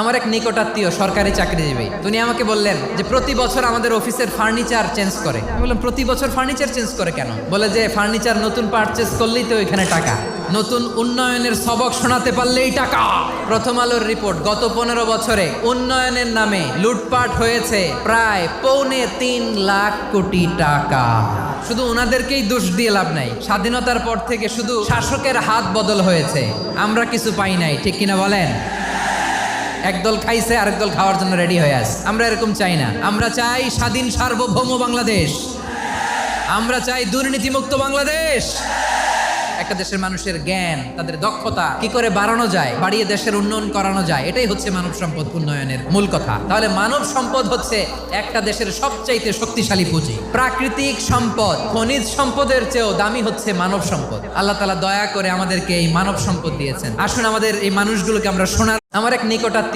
আমার এক নিকটাত্মীয় সরকারি চাকরিজীবী। তিনি আমাকে বললেন যে, প্রতি বছর আমাদের অফিসের ফার্নিচার চেঞ্জ করে। আমি বললাম, প্রতি বছর ফার্নিচার চেঞ্জ করে কেন? বলে যে, ফার্নিচার নতুন পারচেজ করলেই তো এখানে টাকা। নতুন উন্নয়নের সবক শোনাতে পারলেই টাকা। প্রথম আলোর রিপোর্ট গত পনেরো বছরে উন্নয়নের নামে লুটপাট হয়েছে প্রায় পৌনে তিন লাখ কোটি টাকা। শুধু ওনাদেরকেই দোষ দিয়ে লাভ নাই, স্বাধীনতার পর থেকে শুধু শাসকের হাত বদল হয়েছে। আমরা কিছু পাই নাই, ঠিক কিনা বলেন? একদল খাইছে, আরেক দল খাওয়ার জন্য রেডি হয়ে আছে। আমরা এরকম চাই না। আমরা চাই স্বাধীন সার্বভৌম বাংলাদেশ। আমরা চাই দুর্নীতিমুক্ত বাংলাদেশ। একটা দেশের মানুষের জ্ঞান, তাদের দক্ষতা, কি করে বাড়ানো যায়, বাড়িয়ে দেশের উন্নয়ন করানো যায়, এটাই হচ্ছে মানব সম্পদ উন্নয়নের মূল কথা। তাহলে মানব সম্পদ হচ্ছে একটা দেশের সবচাইতে শক্তিশালী পুঁজি। প্রাকৃতিক সম্পদ, খনিজ সম্পদের চেয়েও দামি হচ্ছে মানব সম্পদ। আল্লাহ তালা দয়া করে আমাদেরকে এই মানব সম্পদ দিয়েছেন। আসুন আমাদের এই মানুষগুলোকে আমরা শোনার আমার এক নিকটাত্মীয়